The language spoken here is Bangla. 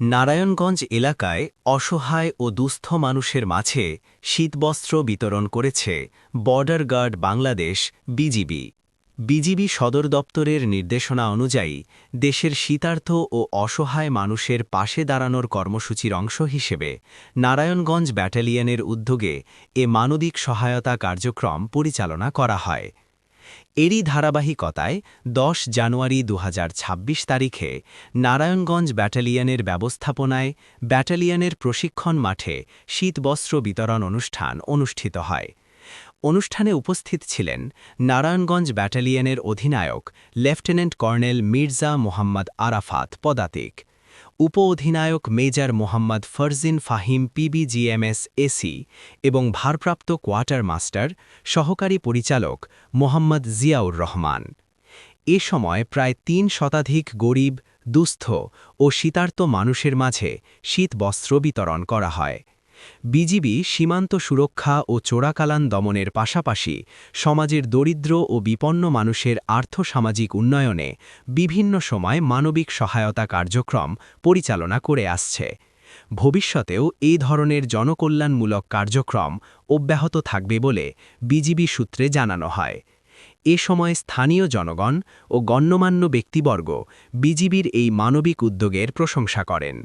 নারায়ণগঞ্জ এলাকায় অসহায় ও দুস্থ মানুষের মাঝে শীতবস্ত্র বিতরণ করেছে border guard Bangladesh, BGB. BGB সদর দপ্তরের নির্দেশনা অনুযায়ী দেশের শীতার্থ ও অসহায় মানুষের পাশে দাঁড়ানোর কর্মসূচির অংশ হিসেবে নারায়ণগঞ্জ ব্যাটালিয়নের উদ্যোগে এ মানবিক সহায়তা কার্যক্রম পরিচালনা করা হয়। এরই ধারাবাহিকতায় ১০ জানুয়ারি দুহাজার ছাব্বিশ তারিখে নারায়ণগঞ্জ ব্যাটালিয়নের ব্যবস্থাপনায় ব্যাটালিয়নের প্রশিক্ষণ মাঠে শীতবস্ত্র বিতরণ অনুষ্ঠান অনুষ্ঠিত হয়। অনুষ্ঠানে উপস্থিত ছিলেন নারায়ণগঞ্জ ব্যাটালিয়নের অধিনায়ক লেফটেন্যান্ট কর্নেল মির্জা মোহাম্মদ আরাফাত পদাতিক। উপ অধিনায়ক মেজর মোহাম্মদ ফরজিন ফাহিম পিবিজিএমএস এসি এবং ভারপ্রাপ্ত কোয়ার্টার মাস্টার, সহকারী পরিচালক মোহাম্মদ জিয়াউর রহমান। এ সময় প্রায় তিন শতাধিক গরিব, দুস্থ ও শীতার্ত মানুষের মাঝে শীতবস্ত্র বিতরণ করা হয়। বিজিবি সীমান্ত সুরক্ষা ও চোরাকালান দমনের পাশাপাশি সমাজের দরিদ্র ও বিপন্ন মানুষের আর্থসামাজিক উন্নয়নে বিভিন্ন সময় মানবিক সহায়তা কার্যক্রম পরিচালনা করে আসছে। ভবিষ্যতেও এই ধরনের জনকল্যাণমূলক কার্যক্রম অব্যাহত থাকবে বলে বিজিবি সূত্রে জানানো হয়। এ সময় স্থানীয় জনগণ ও গণ্যমান্য ব্যক্তিবর্গ বিজিবির এই মানবিক উদ্যোগের প্রশংসা করেন।